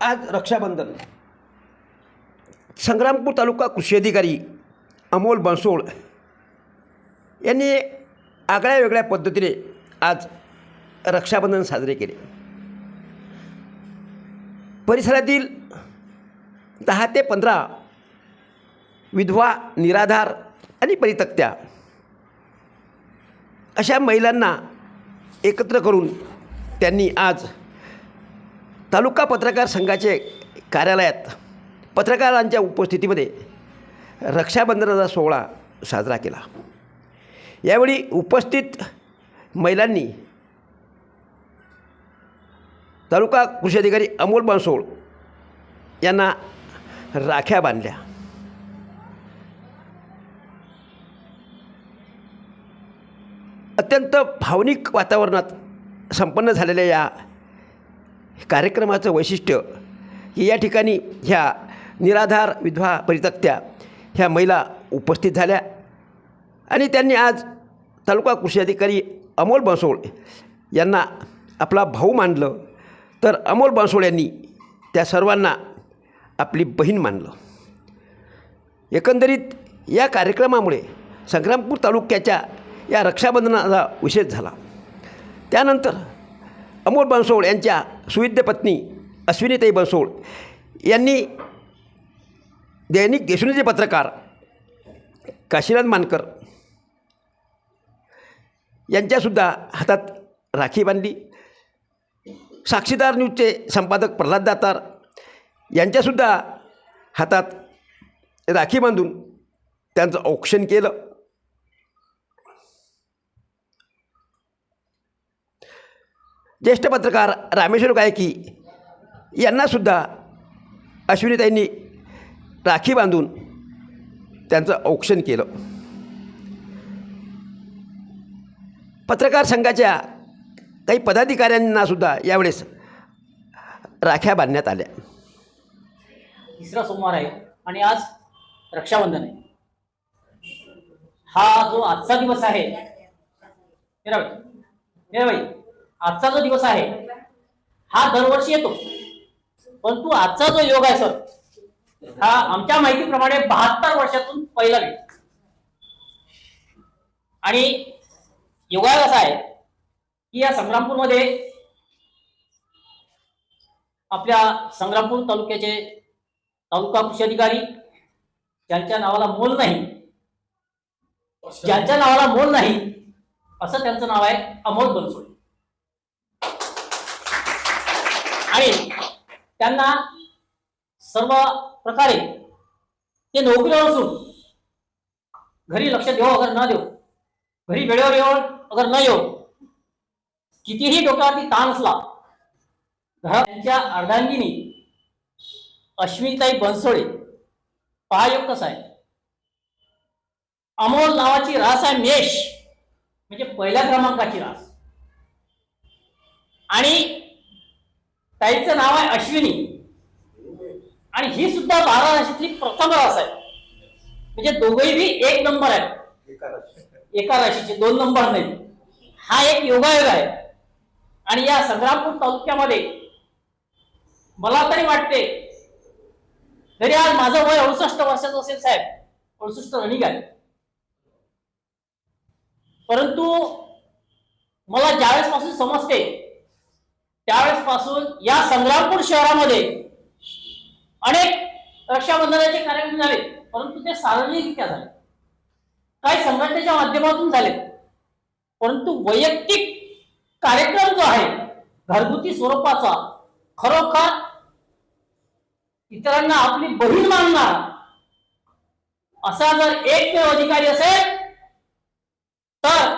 आज रक्षाबंधन. संग्रामपूर तालुका कृषी अधिकारी अमोल बनसोड यांनी आगळ्या वेगळ्या पद्धतीने आज रक्षाबंधन साजरे केले. परिसरातील दहा ते पंधरा विधवा निराधार आणि परितक्त्या अशा महिलांना एकत्र करून त्यांनी आज तालुका पत्रकार संघाचे कार्यालयात पत्रकारांच्या उपस्थितीमध्ये रक्षाबंधनाचा सोहळा साजरा केला. यावेळी उपस्थित महिलांनी तालुका कृषी अधिकारी अमोल बनसोळ यांना राख्या बांधल्या. अत्यंत भावनिक वातावरणात संपन्न झालेल्या या कार्यक्रमाचं वैशिष्ट्य की या ठिकाणी ह्या निराधार विधवा परितक्त्या ह्या महिला उपस्थित झाल्या. आणि त्यांनी आज तालुका कृषी अधिकारी अमोल बनसोळ यांना आपला भाऊ मानलं. तर अमोल बनसोळ यांनी त्या सर्वांना आपली बहीण मानलं. एकंदरीत या कार्यक्रमामुळे संग्रामपूर तालुक्याच्या या रक्षाबंधनाचा विशेष झाला. त्यानंतर अमोल बनसोड यांच्या सुविद्य पत्नी अश्विनीताई बनसोड यांनी दैनिक देशुनीचे पत्रकार काशीनाथ मानकर यांच्यासुद्धा हातात राखी बांधली. साक्षीदार न्यूजचे संपादक प्रल्हाद दातार यांच्यासुद्धा हातात राखी बांधून त्यांचं औक्षण केलं. ज्येष्ठ पत्रकार रामेश्वर गायकी यांनासुद्धा अश्विनीताईंनी राखी बांधून त्यांचं औक्षण केलं. पत्रकार संघाच्या काही पदाधिकाऱ्यांनासुद्धा यावेळेस राख्या बांधण्यात आल्या. तिसरा सोमवार आहे आणि आज रक्षाबंधन आहे. हा जो आजचा दिवस आहे मीराबाई आजचा जो दिवस आहे हा दरवर्षी येतो. परंतु आजचा जो योग आहे सर हा आमच्या माहितीप्रमाणे बहात्तर वर्षातून पहिला वेळ आणि योगायोग असा आहे की या संग्रामपूरमध्ये आपल्या संग्रामपूर तालुक्याचे तालुका कृषी अधिकारी ज्यांच्या नावाला मोल नाही ज्यांच्या नावाला मोल नाही असं त्यांचं नाव आहे अमोल बनसोडे. आणि त्यांना सर्व प्रकारे ते नोकरीवर असून घरी लक्ष देऊ अगर न देऊ घरी वेळेवर येऊ अगर न येऊ कितीही डोक्यावरती ताण असला त्यांच्या अर्धांगिनी अश्विनीताई बनसोळे पहायुक्त साहेब आहे अमोल नावाची रास आहे मेष म्हणजे पहिल्या क्रमांकाची रास. आणि ताईचं नाव आहे अश्विनी. आणि ही सुद्धा बारा राशीतली प्रथम रास आहे. म्हणजे दोघंही बी एक नंबर आहेत. एका राशीचे. दोन नंबर नाही हा एक योगायोग आहे. आणि या संग्रामपूर तालुक्यामध्ये मला तरी वाटते तरी आज माझं वय अडुसष्ट वर्षाचं असेल साहेब. अडुसष्ट रनिंग आहे. परंतु मला ज्यावेळेस पासून समजते त्यावेळेस पासून या संग्रामपूर शहरामध्ये अनेक रक्षाबंधनाचे कार्यक्रम झाले परंतु ते सार्वजनिकरित्या झाले. काही संघटनेच्या माध्यमातून झाले परंतु वैयक्तिक कार्यक्रम जो आहे घरगुती स्वरूपाचा खरोखर इतरांना आपली बहीण मानणार असा जर एकमेव अधिकारी असेल तर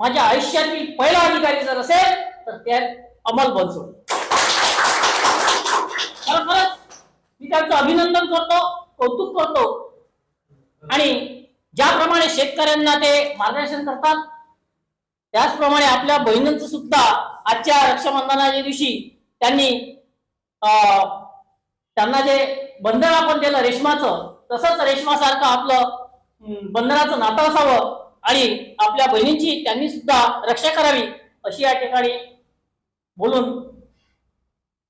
माझ्या आयुष्यातील पहिला अधिकारी जर असेल तर ते अमल बनसोड खरंच मी त्यांचं अभिनंदन करतो कौतुक करतो. आणि ज्याप्रमाणे शेतकऱ्यांना ते मार्गदर्शन करतात त्याचप्रमाणे आपल्या बहिणींचं सुद्धा आजच्या रक्षाबंधनाच्या दिवशी त्यांनी अं, त्यांना जे बंधन आपण दिलं रेशमाचं तसंच रेशमासारखं आपलं बंधनाचं नातं असावं आणि आपल्या बहिणींची त्यांनी सुद्धा रक्षा करावी अशी या ठिकाणी बोलून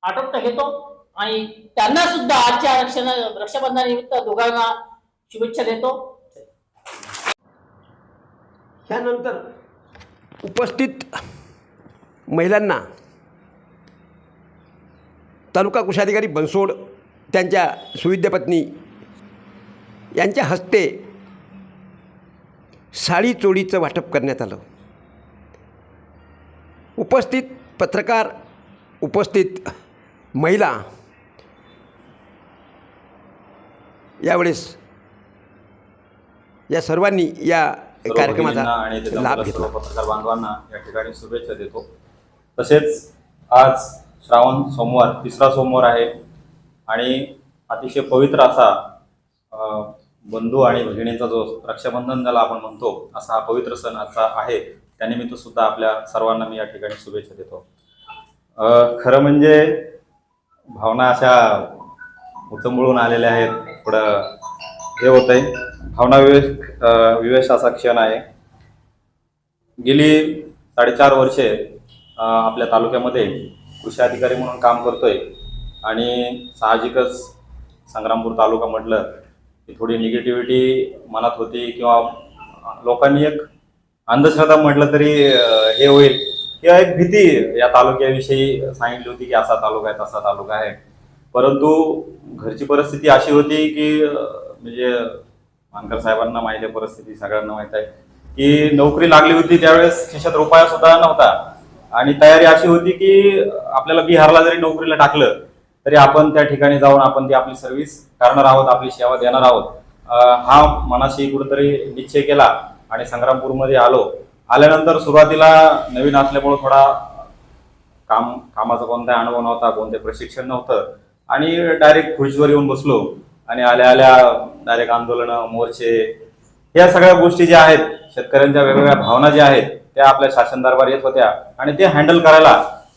आटोपट घेतो. आणि त्यांना सुद्धा आजच्या रक्षण रक्षाबंधनानिमित्त दोघांना शुभेच्छा देतो. त्यानंतर उपस्थित महिलांना तालुका कृषाधिकारी बनसोड त्यांच्या सुविद्यपत्नी यांच्या हस्ते साडी चोळीचं वाटप करण्यात आलं. उपस्थित पत्रकार उपस्थित महिला यावेळेस या सर्वांनी या कार्यक्रमाचा लाभ घेतला. पत्रकार बांधवांना या ठिकाणी शुभेच्छा देतो. तसेच आज श्रावण सोमवार तिसरा सोमवार आहे आणि अतिशय पवित्र असा बंधू आणि भगिनींचा जो रक्षाबंधन ज्याला आपण म्हणतो असा हा पवित्र सण आजचा आहे. त्यानिमित्त सुद्धा आपल्या सर्वांना मी या ठिकाणी शुभेच्छा देतो. खरं म्हणजे भावना अशा उचंबळून आलेल्या आहेत. थोडं हे होत आहे भावना विवेश विवेश असा क्षण आहे. गेली साडेचार वर्षे आपल्या तालुक्यामध्ये कृषी अधिकारी म्हणून काम करतोय. आणि साहजिकच संग्रामपूर तालुका म्हटलं की थोडी निगेटिव्हिटी मनात होती किंवा लोकांनी एक अंधश्रद्धा म्हटलं तरी हे होईल. किंवा एक भीती या तालुक्याविषयी सांगितली होती की असा तालुका आहे तसा तालुका आहे. परंतु घरची परिस्थिती अशी होती की म्हणजे मानकर साहेबांना माहिती आहे परिस्थिती सगळ्यांना माहीत आहे की नोकरी लागली होती त्यावेळेस खिशात रुपया सुद्धा नव्हता. आणि तयारी अशी होती की आपल्याला बिहारला जरी नोकरीला टाकलं तरी आपण त्या ठिकाणी जाऊन आपण ती आपली सर्व्हिस करणार आहोत आपली सेवा देणार आहोत. हा मनाशी कुठेतरी निश्चय केला. आणि संग्रामपूरमध्ये आलो. आल्यानंतर सुरुवातीला नवीन असल्यामुळं थोडा काम कामाचा कोणताही अनुभव नव्हता कोणते प्रशिक्षण नव्हतं. आणि डायरेक्ट खुर्चीवर येऊन बसलो. आणि आल्या आल्या डायरेक्ट आंदोलनं मोर्चे या सगळ्या गोष्टी ज्या आहेत शेतकऱ्यांच्या वेगवेगळ्या भावना ज्या आहेत त्या आपल्या शासन दरबार येत होत्या. आणि ते हँडल करायला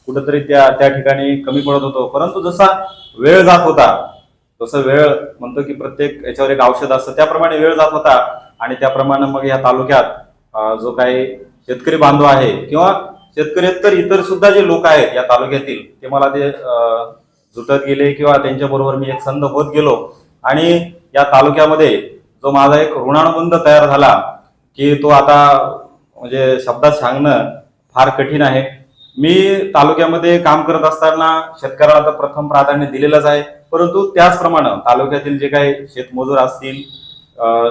कुठंतरी त्या त्या ठिकाणी कमी पडत होतो. परंतु जसा वेळ जात होता जसं वेळ म्हणतो की प्रत्येक याच्यावर एक औषध असतं. त्याप्रमाणे वेळ जात होता. आणि त्याप्रमाणे मग या तालुक्यात जो काही शेतकरी बांधव आहे किंवा शेतकऱ्यातर इतर सुद्धा जे लोक आहेत या तालुक्यातील ते मला ते जुटत गेले किंवा त्यांच्याबरोबर मी एक संध होत गेलो. आणि या तालुक्यामध्ये जो माझा एक ऋणानुबंध तयार झाला की तो आता म्हणजे शब्दात सांगणं फार कठीण आहे. मी तालुक्यामध्ये काम करत असताना शेतकऱ्याला तर प्रथम प्राधान्य दिलेलंच आहे परंतु त्याचप्रमाणे तालुक्यातील जे काही शेतमजूर असतील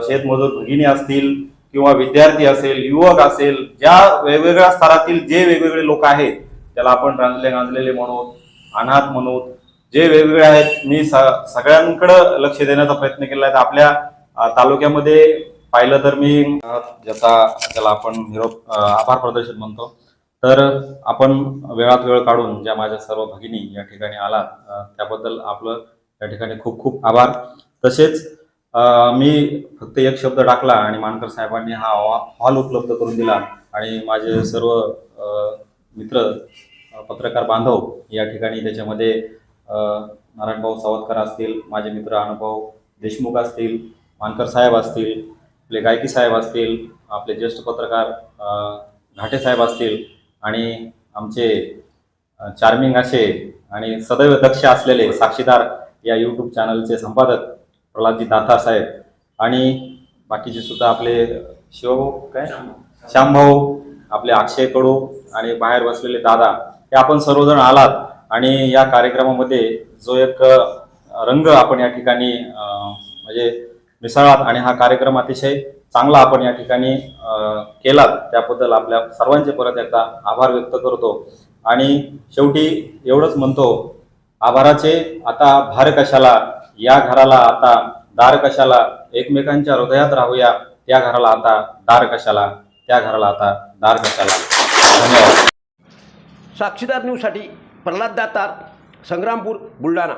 शेतमजूर भगिनी असतील किंवा विद्यार्थी असेल युवक असेल ज्या वेगवेगळ्या स्तरातील जे वेगवेगळे लोक आहेत त्याला आपण रांजले गांजलेले म्हणू अनाथ म्हणू जे वेगवेगळे आहेत मी स- सगळ्यांकडं लक्ष देण्याचा प्रयत्न केला आहे आपल्या तालुक्यामध्ये पाहिलं तर मी ज्याचा त्याला आपण निरोप आभार प्रदर्शन म्हणतो तर आपण वेळात वेळ काढून ज्या माझ्या सर्व भगिनी या ठिकाणी आला त्याबद्दल आपलं या ठिकाणी खूप खूप आभार. तसेच मी फक्त एक शब्द टाकला आणि मानकर साहेबांनी हा हॉल उपलब्ध करून दिला आणि माझे सर्व मित्र पत्रकार बांधव या ठिकाणी त्याच्यामध्ये नारायणभाऊ सावतकर असतील माझे मित्र अनुभव देशमुख असतील मानकर साहेब असतील आपले गायकी साहेब असतील आपले ज्येष्ठ पत्रकार घाटे साहेब असतील आणि आमचे चार्मिंग असे आणि सदैव दक्ष असलेले साक्षीदार या यूट्यूब चॅनलचे संपादक प्रल्हादजी दातार साहेब आणि बाकीचे सुद्धा आपले शिवभाऊ काय? श्यामभाऊ आपले अक्षय कडू आणि बाहेर बसलेले दादा हे आपण सर्वजण आलात आणि या कार्यक्रमामध्ये जो एक रंग आपण या ठिकाणी म्हणजे मिसळलात आणि हा कार्यक्रम अतिशय चांगला आपण या ठिकाणी केलात. त्याबद्दल आपल्या सर्वांचे परत एकदा आभार व्यक्त करतो. आणि शेवटी एवढंच म्हणतो आभाराचे आता भार कशाला? या घराला आता दार कशाला? एकमेकांच्या हृदयात राहूया त्या घराला आता दार कशाला? त्या घराला आता दार कशाला? धन्यवाद. साक्षीदार न्यूजसाठी प्रल्हाद दातार संग्रामपूर बुलढाणा.